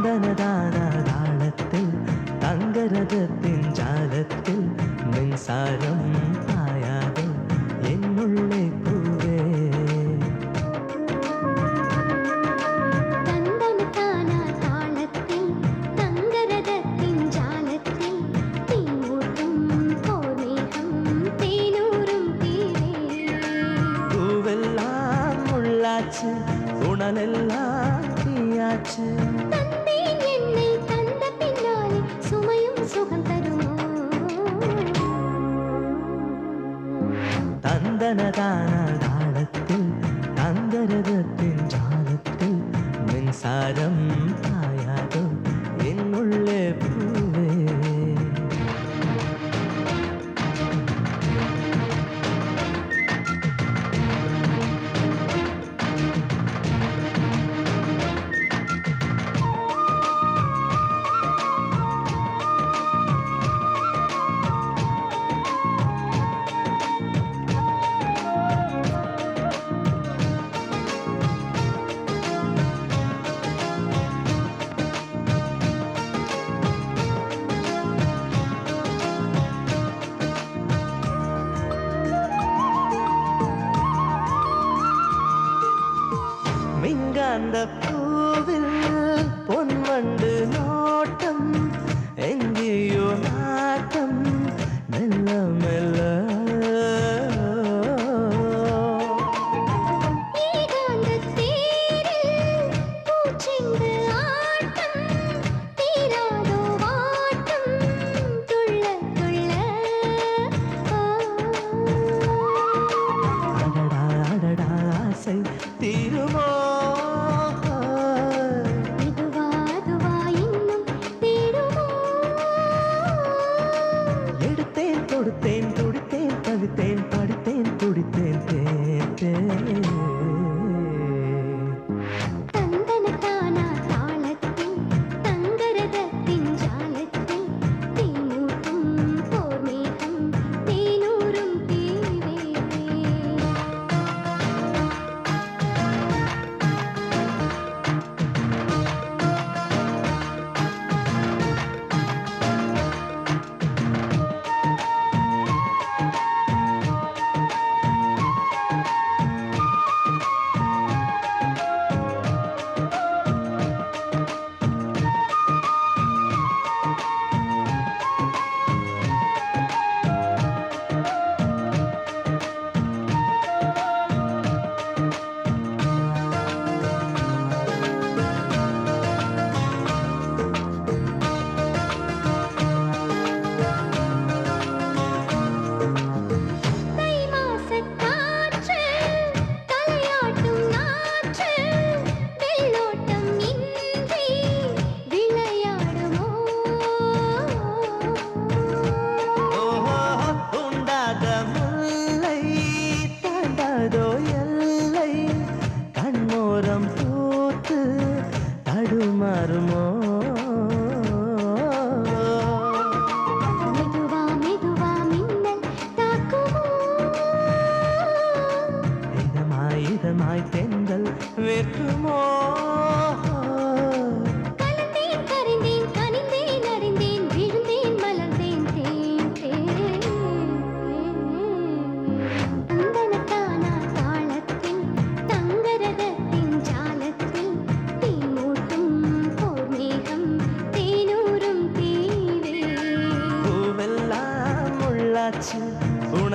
ചന്ദനദാനാളത്തിൽ തങ്കരഥത്തിൻ ജാലത്തിൽ മിൻസാരം പായാതെ എന്നുള്ളേ പൂവേ. ഉണലെല്ലാം തീയാച്ച്. ചന്ദനദാന താളത്തിൽ അന്തരകത്തിൻ ജാലത്തിൽ മിൻസാരം പായാതും എന്നുള്ളേ the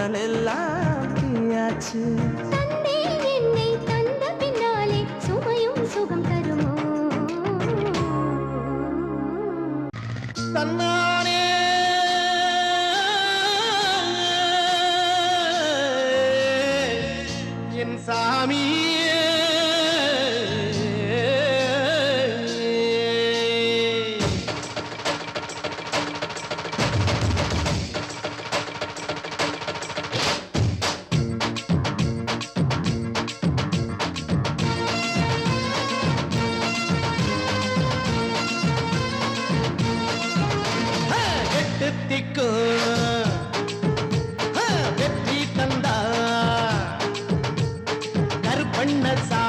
কালে লাগিয়াছে வண்ண சா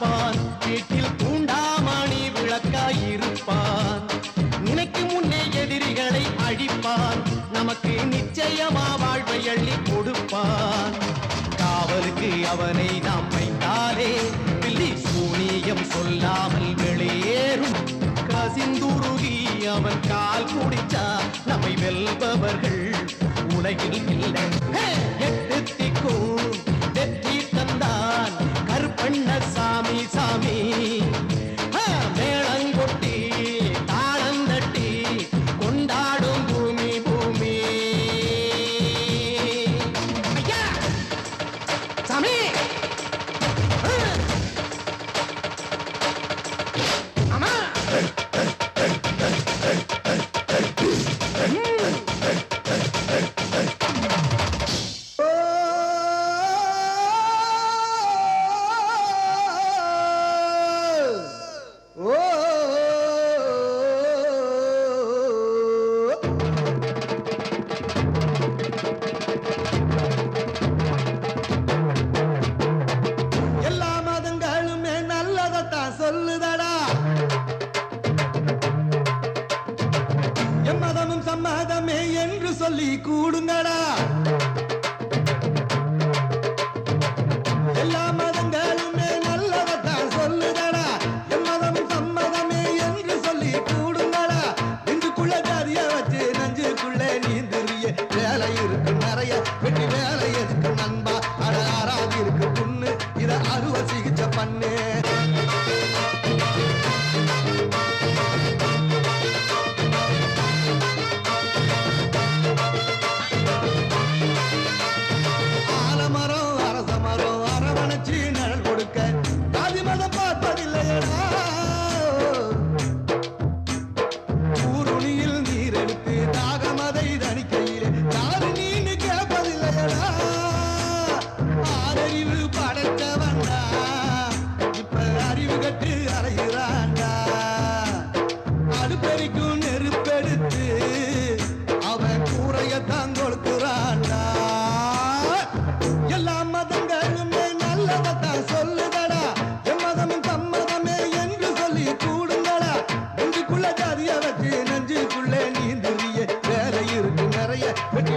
பார்ப்பான். வீட்டில் பூண்டாமணி விளக்காய் இருப்பான் நினைக்கும் முன்னே எதிரிகளை அழிப்பான். நமக்கு நிச்சயமா வாழ்வை அள்ளி கொடுப்பான். காவலுக்கு அவனை நாம் வைத்தாலே பில்லி சூனியம் சொல்லாமல் வெளியேறும். கசிந்துருகி அவன் கால் குடிச்சா நம்மை வெல்பவர்கள் உலகில் இல்லை. சொல்லி கூடுங்களா எல்லா மதங்களுமே நல்லதான் சொல்லுதடா. எம்மதம் சம்மதமே என்று சொல்லி கூடுங்களா நெஞ்சுக்குள்ள ஜாதிய வச்சு நெஞ்சுக்குள்ள நீந்துறிய வேலை இருக்கு நிறைய. வெட்டி வேலை எதுக்கு நண்பா? அட ஆறாது இருக்கு புண்ணு. இதை அறுவை சிகிச்சை பண்ணு. yeah.